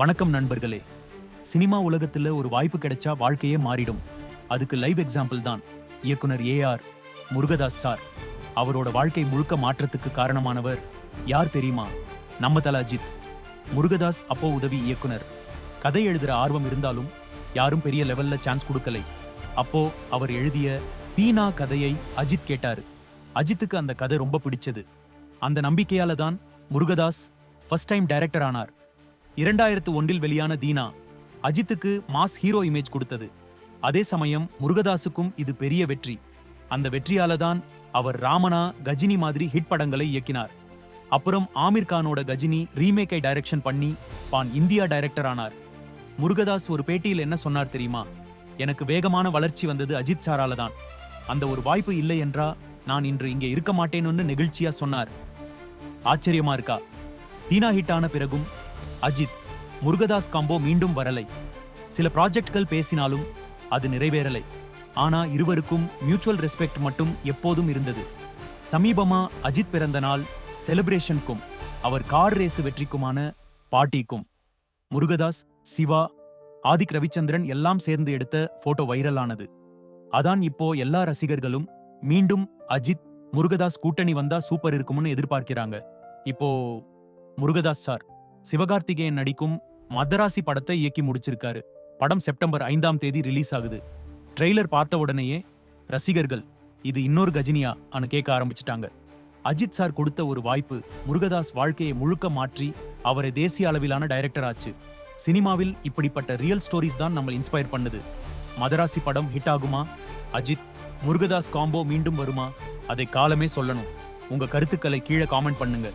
வணக்கம் நண்பர்களே. சினிமா உலகத்துல ஒரு வாய்ப்பு கிடைச்சா வாழ்க்கையே மாறிடும். அதுக்கு லைவ் எக்ஸாம்பிள் தான் இயக்குனர் ஏஆர் முருகதாஸ் சார். அவரோட வாழ்க்கை முழுக்க மாற்றத்துக்கு காரணமானவர் யார் தெரியுமா? நம்ம தல அஜித். முருகதாஸ் அப்போ உதவி இயக்குனர். கதை எழுதுற ஆர்வம் இருந்தாலும் யாரும் பெரிய லெவல்ல சான்ஸ் கொடுக்கலை. அப்போ அவர் எழுதிய தீனா கதையை அஜித் கேட்டாரு. அஜித்துக்கு அந்த கதை ரொம்ப பிடிச்சது. அந்த நம்பிக்கையால தான் முருகதாஸ் ஃபர்ஸ்ட் டைம் டைரக்டர் ஆனார். இரண்டாயிரத்து ஒன்றில் வெளியான தீனா அஜித்துக்கு மாஸ் ஹீரோ இமேஜ் கொடுத்தது. அதே சமயம் முருகதாஸுக்கும் இது பெரிய வெற்றி. அந்த வெற்றியால தான் அவர் ராமனா கஜினி மாதிரி ஹிட் படங்களை இயக்கினார். அப்புறம் ஆமீர் கானோட கஜினி ரீமேக்கை டைரக்ஷன் பண்ணி பான் இந்தியா டைரக்டர் ஆனார். முருகதாஸ் ஒரு பேட்டியில் என்ன சொன்னார் தெரியுமா? எனக்கு வேகமான வளர்ச்சி வந்தது அஜித் சாரால தான். அந்த ஒரு வாய்ப்பு இல்லை என்றா நான் இன்று இங்கே இருக்க மாட்டேன்னு நெகிழ்ச்சியா சொன்னார். ஆச்சரியமா இருக்கா? தீனா ஹிட் ஆன பிறகும் அஜித் முருகதாஸ் காம்போ மீண்டும் வரலை. சில ப்ராஜெக்ட்கள் பேசினாலும் அது நிறைவேறலை. ஆனா இருவருக்கும் மியூச்சுவல் ரெஸ்பெக்ட் மட்டும் எப்போதும் இருந்தது. சமீபமா அஜித் பிறந்த நாள் செலிப்ரேஷனுக்கும் அவர் கார் ரேஸ் வெற்றிக்குமான பாட்டிக்கும் முருகதாஸ் சிவா ஆதிக் ரவிச்சந்திரன் எல்லாம் சேர்ந்து எடுத்த போட்டோ வைரல் ஆனது அதான் இப்போ எல்லா ரசிகர்களும் மீண்டும் அஜித் முருகதாஸ் கூட்டணி வந்தா சூப்பர் இருக்கும்னு எதிர்பார்க்கிறாங்க. இப்போ முருகதாஸ் சார். சிவகார்த்திகேயன் நடிக்கும் மதராசி படத்தை இயக்கி முடிச்சிருக்காரு. படம் செப்டம்பர் ஐந்தாம் தேதி ரிலீஸ் ஆகுது. ட்ரெய்லர் பார்த்த உடனேயே ரசிகர்கள் இது இன்னொரு கஜினியா அனு கேட்க ஆரம்பிச்சிட்டாங்க. அஜித் சார் கொடுத்த ஒரு வாய்ப்பு முருகதாஸ் வாழ்க்கையை முழுக்க மாற்றி அவரை தேசிய அளவிலான டைரக்டர் ஆச்சு. சினிமாவில் இப்படிப்பட்ட ரியல் ஸ்டோரிஸ் தான் நம்ம இன்ஸ்பயர் பண்ணுது. மதராசி படம் ஹிட் ஆகுமா? அஜித் முருகதாஸ் காம்போ மீண்டும் வருமா? அதை காலமே சொல்லணும். உங்க கருத்துக்களை கீழே காமெண்ட் பண்ணுங்க.